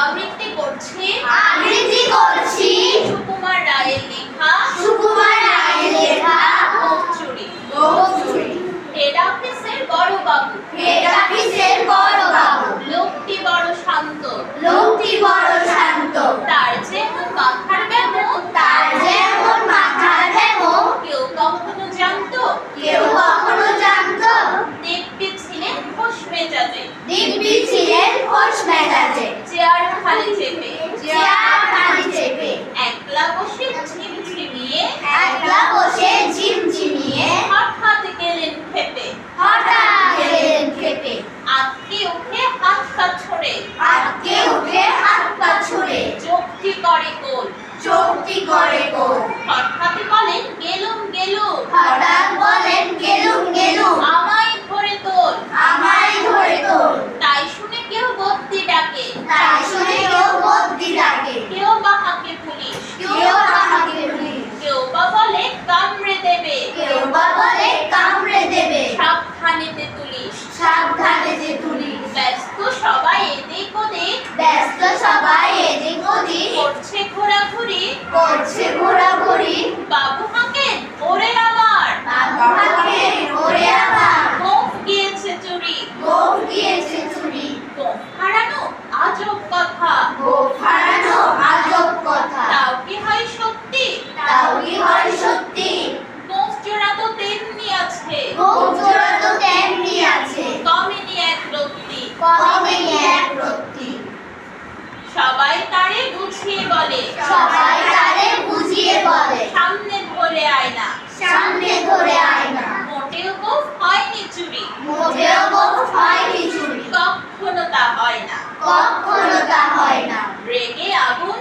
আবৃত্তি করছি। আবৃত্তি করছি। সুকুমার রায়ের লেখা। সুকুমার রায়ের লেখা। কচুরি গোচুরি হেড অফিসের বড় বাবু। হেড অফিসের বড় বাবু। লোকটি বড় শান্ত। লোকটি বড় শান্ত। তার যেমন মাথার ব্যামো তার যেমন মাথার ব্যামো কেউ কখনো জানতো। কেউ কখনো জানতো। দেখতে ছিলেন খোশ মেজাজে। দিব্যি ছিলেন খোশ মেজাজে। খালি চেপে। চেয়ার খালি চেপে। একলা বসে ঝিমঝিমিয়ে। একলা বসে ঝিমঝিমিয়ে। হঠাৎ গেলেন খেপে হঠাৎ গেলেন খেপে আটকে উঠে হাত পা ছড়ে। আটকে উঠে হাত পা ছুড়ে। চোখটি করে গোল। চোখটি করে গোল। হঠাৎ বলেন ব্যস্ত সবাই এদিক ওদিক। করছে ঘোরাঘুরি। করছে ঘোরাঘুরি। বাবু মাকে ওরে আমার মাকে ওরে আমার গোফ গিয়েছে চুরি। গোফ গিয়েছে চুরি। গোফ হারানো বুঝিয়ে বলে। সবাই তারে বুঝিয়ে বলে। সামনে ধরে আয়না সামনে ধরে আয়না মোটেও গোফ হয়নি চুরি। মোটেও গোফ হয়নি চুরি। কখনো তা হয় না। কখনো তা হয় না। রেগে আগুন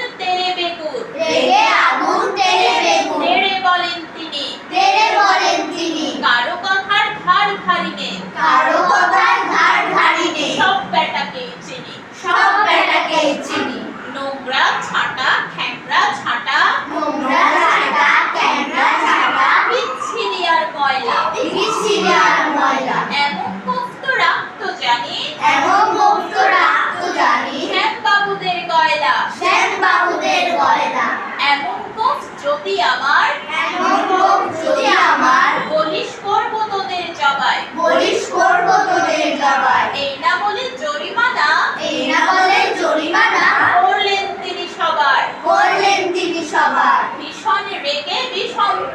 বাবুদের গয়না এমন কোফ যদি আমার এমন লোক যদি আমার বলিস করব তোদের জবাই বলিস করব তোদের জবাই এই না বলে জরিমানা। এই না বলে জরিমানা। করলেন তিনি সবার। করলেন তিনি সবার। ভীষণ রেগে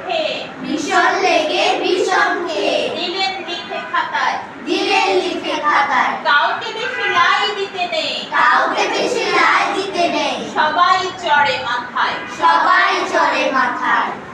খেয়ে। ভীষণ লেগে ভীষণ খেয়ে। দিলেন লিখে খাতায়। দিলেন লিখে খাতায়। কাউকে বেশি লাই দিতে নেই। কাউকে বেশি রায় দিতে নেই। চড়ে মাথায়। সবাই চলে মাথায়।